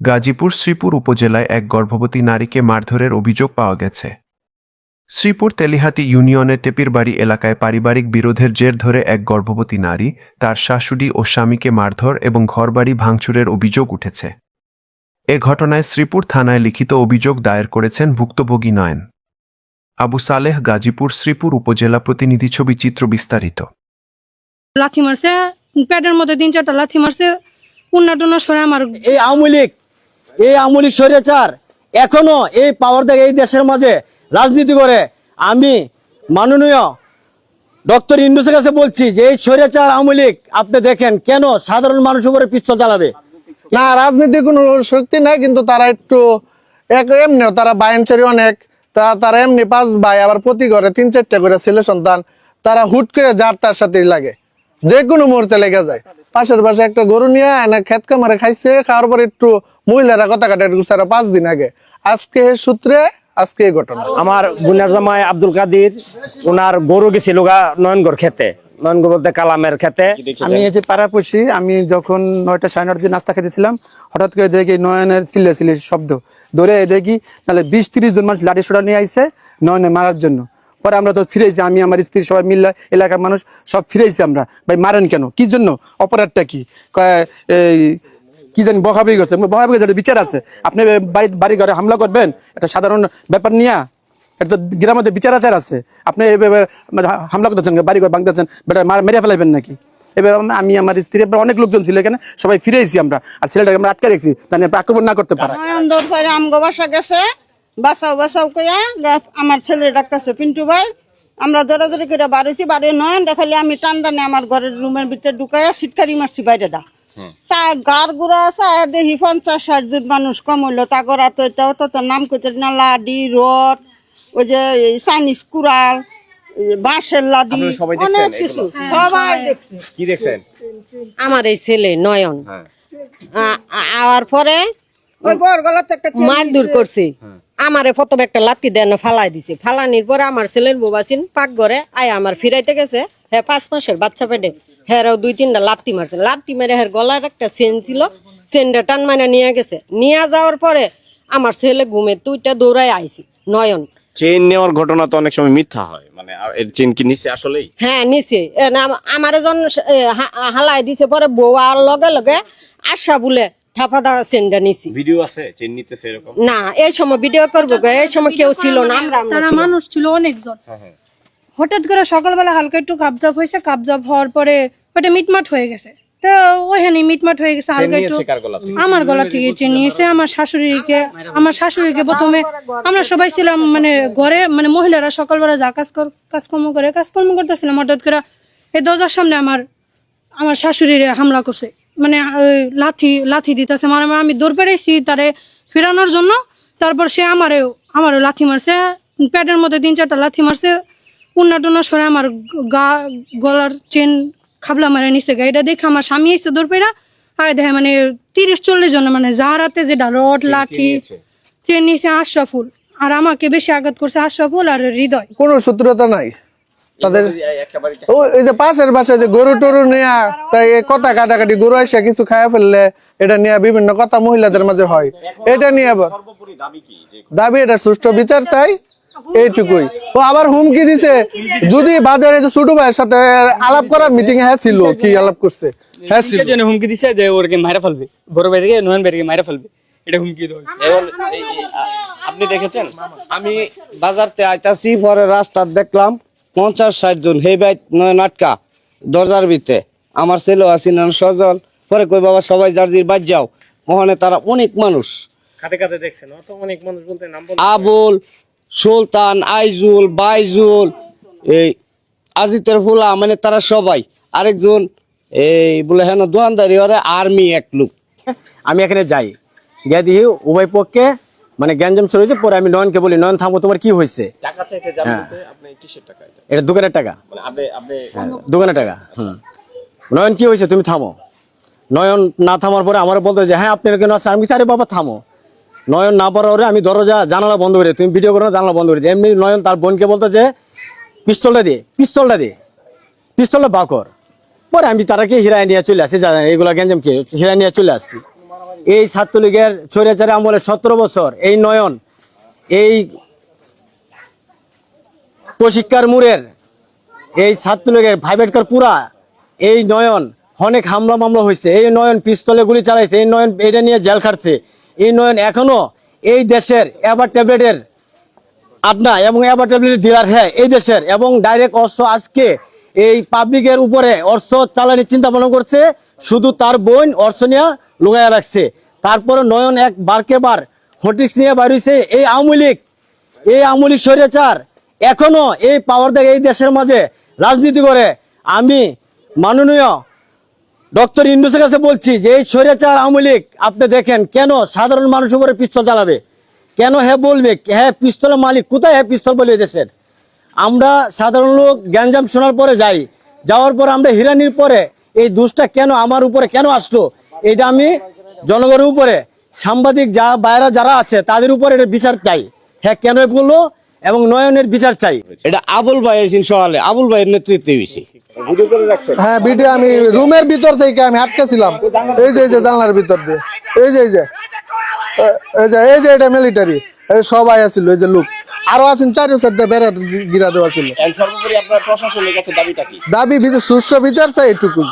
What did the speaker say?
গাজীপুর শ্রীপুর উপজেলায় এক গর্ভবতী নারীকে মারধরের অভিযোগ পাওয়া গেছে। শ্রীপুর তেলিহাতি ইউনিয়নের টেপিরবাড়ি এলাকায় পারিবারিক বিরোধের জের ধরে এক গর্ভবতী নারী তার শাশুড়ি ও স্বামীকে মারধর এবং ঘরবাড়ি ভাঙচুরের অভিযোগ উঠেছে। এ ঘটনায় শ্রীপুর থানায় লিখিত অভিযোগ দায়ের করেছেন ভুক্তভোগী নয়ন। আবু সালেহ গাজীপুর শ্রীপুর উপজেলা প্রতিনিধি ছবি চিত্র বিস্তারিত। লাথি মারছে প্যাডের মধ্যে তিন চারটা লাথি মারছে উন্না টুন্না সরে আমার এই আওয়ামী লীগ এই আওয়ামী লীগ স্বৈরাচার এখনও এই পাওয়ার দেখে এই দেশের মাঝে রাজনীতি করে। আমি মাননীয় ডক্টর ইন্ডুসের কাছে বলছি যে এই স্বৈরাচার আওয়ামী লীগ, আপনি দেখেন কেন সাধারণ মানুষের উপরে পিস্তল চালাবে? না রাজনীতি কোনো শক্তি নাই, কিন্তু তারা একটু এক এমনিও তারা বাইনচারি অনেক, তা তারা এমনি পাঁচ ভাই আবার প্রতি ঘরে তিন চারটা করে ছেলে সন্তান, তারা হুট করে যার তার সাথেই লাগে। যে কোনো মুহূর্তে লেগে যায়। পাশের পাশে একটা গরু নিয়ে এনে খেত কামারে খাইছে খাওয়ার পর একটু মহিলারা কথা কাটা তারা পাঁচ দিন আগে। আজকে সূত্রে আজকে ঘটনা। আমার গুনার জামাই আব্দুল কাদির ওনার গরু গেছিল গা নয়নগড় খেতে নয়নগড় বলতে কালামের খেতে আমি এই যে পাড়াপড়শি আমি যখন নয়টা সাড়ে নটার দিন নাস্তা খেতেছিলাম হঠাৎ করে দেখি নয়নের চিল্লে চিল্লে শব্দ। ধরে দেখি নাহলে বিশ তিরিশ জন মানুষ লাঠি সোটা নিয়ে আইসে নয়নে মারার জন্য। পরে আমরা তো ফিরেছি, আমি, আমার স্ত্রী সবাই মিললে এলাকার মানুষ সব ফিরেছি আমরা। ভাই, মারেন কেন? কি জন্য? অপরাধটা কি? কি জানি বহাবি গেছে বহাবি গেছে একটা বিচার আছে। আপনি বাড়ি বাড়ি ঘরে হামলা করবেন? একটা সাধারণ ব্যাপার নিয়ে? এটা তো গ্রামের বিচার আচার আছে। আপনি এভাবে হামলা করতেছেন বাড়ি ঘর ভাঙতেছেন? বেটা, মার- ফেলাইবেন নাকি? এবার আমি, আমার স্ত্রী অনেক লোকজন ছিল এখানে, সবাই ফিরেছি আমরা। আর ছেলেটাকে আমরা আটকে রেখেছি আপনি আক্রমণ না করতে পারে। গেছে। বাসাও বাসাও কইয়া গে- আমার ছেলে ডাকতেছে পিন্টু ভাই আমরা দৌড়াদৌড়ি করে বাড়িছি বাড়ি নয় দেখালি আমি টান্দানে আমার ঘরের রুমের ভিতরে ঢুকাইয়া সিটকারি মারছি বাইরে দা। চা গার গুড়া চা দেখি পঞ্চাশ ষাট জন মানুষ কম হইল তো এটাও তো তোর নাম কইতে না লাডি রড ওই যে চাইনিজ কুড়াল বাঁশের লাডি অনেক কিছু সবাই দেখছে। কি দেখছেন? আমার এই ছেলে নয়ন। আ- আওয়ার পরে ওই বর গলাতে একটা চেন মার দূর করছে। আমারে প্রথম একটা লাত্তি দেন ফালাই দিছে। ফালানির পরে আমার ছেলের বোবাসিন পাক ঘরে আয় আমার ফিরাইতে গেছে। হ্যাঁ পাঁচ মাসের বাচ্চা পেটে। হ্যাঁ দুই তিনটা লাত্তি মারছে। লাত্তি মেরে হ্যাঁ গলার একটা সেন ছিল সেনটা টান মানে নিয়ে গেছে। নিয়ে যাওয়ার পরে আমার ছেলে ঘুমে তুইটা দৌড়ায় আইছি নয়ন। চেন নেওয়ার ঘটনা তো অনেক সময় মিথ্যা হয়। মানে এর চেন কি নিচে আসলেই? হ্যাঁ নিচে আমার জন হালাই দিছে পরে বউ আর লগে লগে আশা বলে থাপাদা চেনটা নিছি। ভিডিও আছে? চেন নিতেছে এরকম? না এই সময় ভিডিও করব গো, এই সময় কেউ ছিল না আমরা আমরা তারা মানুষ ছিল অনেকজন। হঠাৎ করে সকালবেলা হালকা একটু কাবজাব হয়েছে কাবজাব হওয়ার পরে ওটা মিটমাট হয়ে গেছে। তো ওইখানে মিটমাট হয়ে গেছে হালকা একটু গলা থেকে? আমার গলা থেকে চেন নিয়েছে আমার শাশুড়িকে আমার শাশুড়িকে প্রথমে আমরা সবাই ছিলাম মানে ঘরে মানে মহিলারা সকালবেলা যা কাজ কাজকর্ম করে কাজকর্ম করতেছিলাম হঠাৎ করে এই দরজার সামনে আমার আমার শাশুড়ির হামলা করছে। মানে লাথি লাথি দিতেছে। মানে আমি দৌড় পেরেছি তারে ফেরানোর জন্য। তারপর সে আমারে আমারও লাথি মারছে। প্যাডের মধ্যে তিন চারটা লাথি মারছে। উন্না টুন্না সরে আমার গা গলার চেন খাবলা মারে নিচে গাড়িটা দেখে আমার স্বামী এসে দৌড় পেরা আর দেখে মানে তিরিশ চল্লিশ জন মানে যার হাতে যেটা রড লাঠি চেন নিয়েছে আশরাফুল। আর আমাকে বেশি আঘাত করছে আশরাফুল আর হৃদয়। কোনো সূত্রতা নাই। তাদের ও এই যে পাশের পাশে যে গরু টরু নিয়ে তাই কথা কাটাকাটি গরু কিছু খায় ফেললে এটা নিয়ে বিভিন্ন কথা মহিলাদের মাঝে হয়। এটা নিয়ে আবার দাবি এটা সুষ্ঠু বিচার চাই এইটুকুই। ও আবার হুমকি দিছে যদি বাজারে যে ছোট ভাইয়ের সাথে আলাপ করার মিটিং হ্যাঁ ছিল কি আলাপ করছে? হ্যাঁ ছিল। হুমকি দিছে যে ওরকে মারা ফেলবে। বড় ভাইকে নয়ন ভাইকে মারা ফেলবে। এটা হুমকি। আপনি দেখেছেন? আমি বাজারতে আইতাছি পরে রাস্তা দেখলাম পঞ্চাশ ষাট জন। হে ভাই নাটকা। দরজার ভিতরে। আমার ছেলেও আছি না সজল। পরে কই বাবা সবাই যার জির বাদ যাও। ওখানে তারা অনেক মানুষ। খাতে খাতে দেখছেন? অত অনেক মানুষ বলতে নাম বল আবুল সুলতান আইজুল বাইজুল এই আজিতের ফুলা মানে তারা সবাই। আরেকজন এই বলে হ্যাঁ দোয়ানদারি ওরে আর্মি এক লোক। আমি এখানে যাই। গিয়ে দিই উভয় পক্ষে মানে গ্যাঞ্জাম শুরু হয়েছে পরে আমি নয়নকে বলি নয়ন থামো তোমার কি হয়েছে? টাকা চাইতে যাবেন আপনি কিসের টাকা এটা? দোকানের টাকা। মানে আপনি আপনি হ্যাঁ, দোকানের টাকা হুম। নয়ন কি হয়েছে? তুমি থামো। নয়ন না থামার পরে আমার বলতো যে হ্যাঁ আপনার কেন আছে আমি আরে বাবা থামো। নয়ন না পারার পরে আমি দরজা জানালা বন্ধ করে তুমি ভিডিও করো না, জানালা বন্ধ করে দিই। এমনি নয়ন তার বোনকে বলতো যে পিস্তলটা দে পিস্তলটা দে পিস্তলটা বাকর। পরে আমি তারাকে হিরায় নিয়ে চলে আসছি যা এগুলা গেঞ্জাম কে? হিরায় নিয়ে চলে আসছি। এই ছাত্রলীগের চৈরাচারে আমলে সতেরো বছর, এই নয়ন, এই প্রশিক্ষার মুরের এই ছাত্রলীগের ভাইবেটকার পুরা, এই নয়ন, অনেক হামলা মামলা হয়েছে, এই নয়ন পিস্তলে গুলি চালাইছে, এই নয়ন এটা নিয়ে জেল খাটছে, এই নয়ন এখনও এই দেশের এবার ট্যাবলেটের আড্ডা এবং এবার ট্যাবলেটের ডিলার হ্যাঁ এই দেশের এবং ডাইরেক্ট অস্ত্র আজকে এই পাবলিকের উপরে অস্ত্র চালানোর চিন্তা ভাবনা করছে, শুধু তার বোন অস্ত্র নিয়ে লুগাইয়া রাখছে। তারপরে নয়ন এক বারকে বার হটিক্স নিয়ে বাড়িছে এই আওয়ামী লীগ, এই আওয়ামী লীগ স্বৈরাচার এখনও এই পাওয়ার দেখে এই দেশের মাঝে রাজনীতি করে। আমি মাননীয় ডক্টর ইন্ডুসের কাছে বলছি যে এই স্বৈরাচার আওয়ামী লীগ, আপনি দেখেন কেন সাধারণ মানুষ উপরে পিস্তল চালাবে? কেন হ্যাঁ বলবে হ্যাঁ পিস্তলের মালিক, কোথায় হ্যাঁ পিস্তল বলে দেশের? আমরা সাধারণ লোক গ্যাঞ্জাম শোনার পরে যাই। যাওয়ার পর আমরা হিরানির পরে এই দোষটা কেন আমার উপরে কেন আসলো? এটা আমি জনগণের উপরে সাংবাদিক যা বাইরা যারা আছে তাদের উপরে এটা বিচার চাই। হ্যাঁ কেন বলল এবং নয়নের বিচার চাই। এটা আবুল ভাই আইসিন সকালে আবুল ভাইয়ের নেতৃত্বে হয়েছে। হ্যাঁ ভিডিও আমি রুমের ভিতর থেকে আমি আটকে ছিলাম এই যে এই যে জানলার ভিতর দিয়ে। এই যে এই যে। এই যে এই যে এটা মিলিটারি এই সবাই আছিল এই যে লোক। আরও আছেন চারি সাইড বেড়া গিরা দেওয়া ছিল। সর্বোপরি আপনার প্রশাসনের কাছে দাবিটা কি? দাবি বিচার সুষ্ঠু বিচার চাই এটুকুই